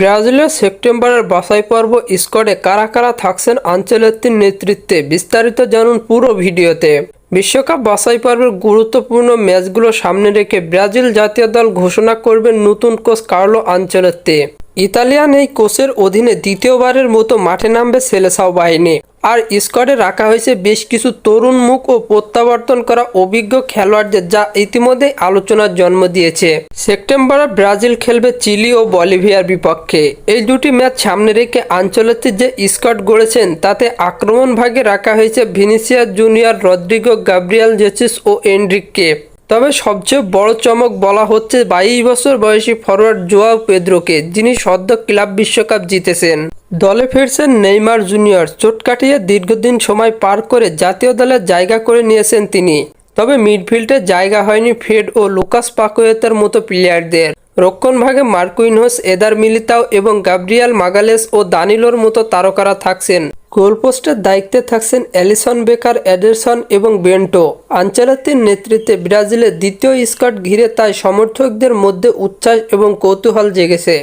ব্রাজিলের সেপ্টেম্বরের বাছাই পর্ব স্কোয়াডে কারা কারা থাকছেন আঞ্চলিকটির নেতৃত্বে বিস্তারিত জানুন পুরো ভিডিওতে। বিশ্বকাপ বাছাই পর্বের গুরুত্বপূর্ণ ম্যাচগুলো সামনে রেখে ব্রাজিল জাতীয় দল ঘোষণা করবেন নতুন কোচ কার্লো আঞ্চলত্তে। ইতালিয়ান এই কোচের অধীনে দ্বিতীয়বারের মতো মাঠে নামবে সেলেসাও বাহিনী। আর স্কোয়াডে রাখা হয়েছে বেশ কিছু তরুণ মুখ ও প্রত্যাবর্তন করা অভিজ্ঞ খেলোয়াড়দের যা ইতিমধ্যে আলোচনার জন্ম দিয়েছে। সেপ্টেম্বরে ব্রাজিল খেলবে চিলি ও বলিভিয়ার বিপক্ষে। এই দুটি ম্যাচ সামনে রেখে আঞ্চলিক যে স্কোয়াড গড়েছেন, তাতে আক্রমণ ভাগে রাখা হয়েছে Vinicius Junior Rodrygo Gabriel Jesus ও এন্ড্রিককে তবে সবচেয়ে বড় চমক বলা হচ্ছে বাইশ বছর বয়সী ফরওয়ার্ড জোয়াও পেদ্রোকে, যিনি সদ্য ক্লাব বিশ্বকাপ জিতেছেন। দলে ফিরছেন নেইমার জুনিয়র। চোট কাটিয়ে দীর্ঘদিন সময় পার করে জাতীয় দলে জায়গা করে নিয়েছেন তিনি। তবে মিডফিল্ডে জায়গা হয়নি ফেড ও লুকাস পাকোয়েতের মতো প্লেয়ারদের। রক্ষণ ভাগে মার্কুইনহোস, এদার মিলিতাও এবং গাব্রিয়াল মাগালেস ও দানিলোর মতো তারকারা থাকছেন। গোলপোস্টের দায়িত্বে থাকছেন অ্যালিসন বেকার, এডারসন এবং বেন্টো। আঞ্চলিকের নেতৃত্বে ব্রাজিলের দ্বিতীয় স্কট ঘিরে তাই সমর্থকদের মধ্যে উচ্ছ্বাস এবং কৌতূহল জেগেছে।